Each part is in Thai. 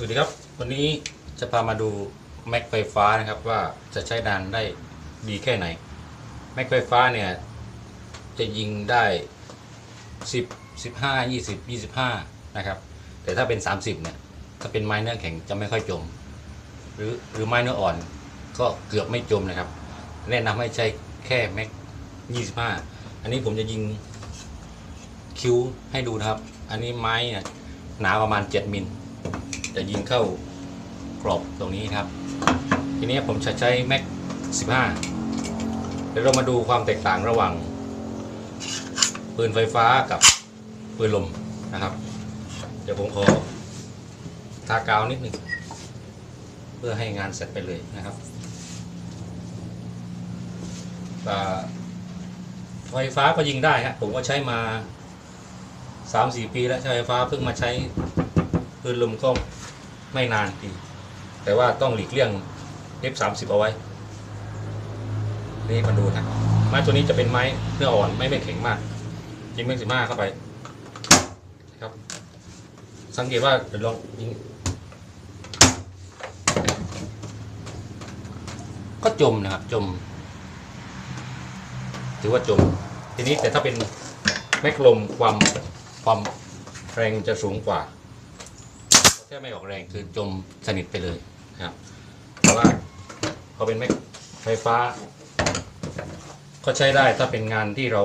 สวัสดีครับ วันนี้จะพามาดูแม็กไฟฟ้านะครับว่าจะใช้นานได้ดีแค่ไหน แม็กไฟฟ้าเนี่ยจะยิงได้ 10 15 20 25 นะครับ แต่ถ้าเป็น 30 เนี่ย ถ้าเป็นไม้เนื้อแข็งจะไม่ค่อยจม หรือหรือไม้เนื้ออ่อนก็เกือบไม่จมนะครับ แนะนำให้ใช้แค่แม็ก 25 อันนี้ผมจะยิงคิ้วให้ดูนะครับ อันนี้ไม้เนี่ยหนาประมาณ 7 มิล จะยิงเข้ากรอบตรงนี้ครับ ทีนี้ผมจะใช้แม็ก15เดี๋ยวเรามาดูความแตกต่างระหว่างปืนไฟฟ้ากับปืนลมนะครับ เดี๋ยวผมขอทากาวนิดหนึ่งเพื่อให้งานเสร็จไปเลยนะครับไฟฟ้าก็ยิงได้ครับผมก็ใช้มา 3-4 ปีแล้วใช้ไฟฟ้าเพิ่งมาใช้ ปืนลมก็ไม่นานปีแต่ว่าต้องหลีกเลี่ยง F30 เอาไว้ นี่มาดูนะไม้ตัวนี้จะเป็นไม้เนื้ออ่อนไม่ไม่แข็งมากยิงแม็กสิบห้าเข้าไปนะครับ สังเกตว่าเดี๋ยวลองยิงก็จมนะครับจม ถือว่าจม ทีนี้แต่ถ้าเป็นแม็กลมความความแรงจะสูงกว่า แค่ไม่ออกแรงคือจมสนิทไปเลยนะครับแต่ว่าพอเป็นแม็กไฟฟ้า ก็ใช้ได้ถ้าเป็นงานที่เรา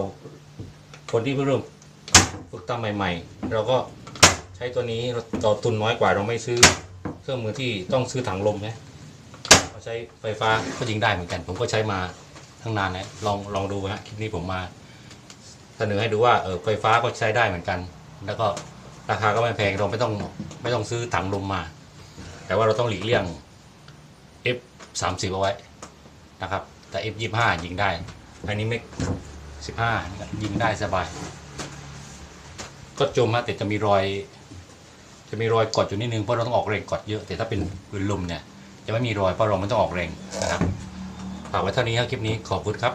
คนที่เพิ่งเริ่มฝึกตั้งใหม่ ๆ เราก็ใช้ตัวนี้เราต่อทุนน้อยกว่าเราไม่ซื้อเครื่องมือที่ต้องซื้อถังลมนะเราใช้ไฟฟ้าก็ยิงได้เหมือนกัน ผมก็ใช้มาทั้งนานนะลองลองดูนะคลิปนี้ผมมาเสนอให้ดูว่าเออไฟฟ้าก็ใช้ได้เหมือนกัน แล้วก็ราคาก็ไม่แพงเราไม่ต้อง ไม่ต้องซื้อถังลมมา แต่ว่าเราต้องหลีกเลี่ยง F 3 0เอาไว้นะครับ แต่ F 2 5ยิงได้ อันนี้ไม่สิบห้ายิงได้สบาย ก็จมฮะแต่จะมีรอย จะมีรอยกดอยู่นิดนึงเพราะเราต้องออกแรงกดเยอะ แต่ถ้าเป็นปืนลมเนี่ยจะไม่มีรอยเพราะเราไม่ต้องออกแรงนะครับฝากไว้เท่านี้ครับคลิปนี้ขอบคุณครับ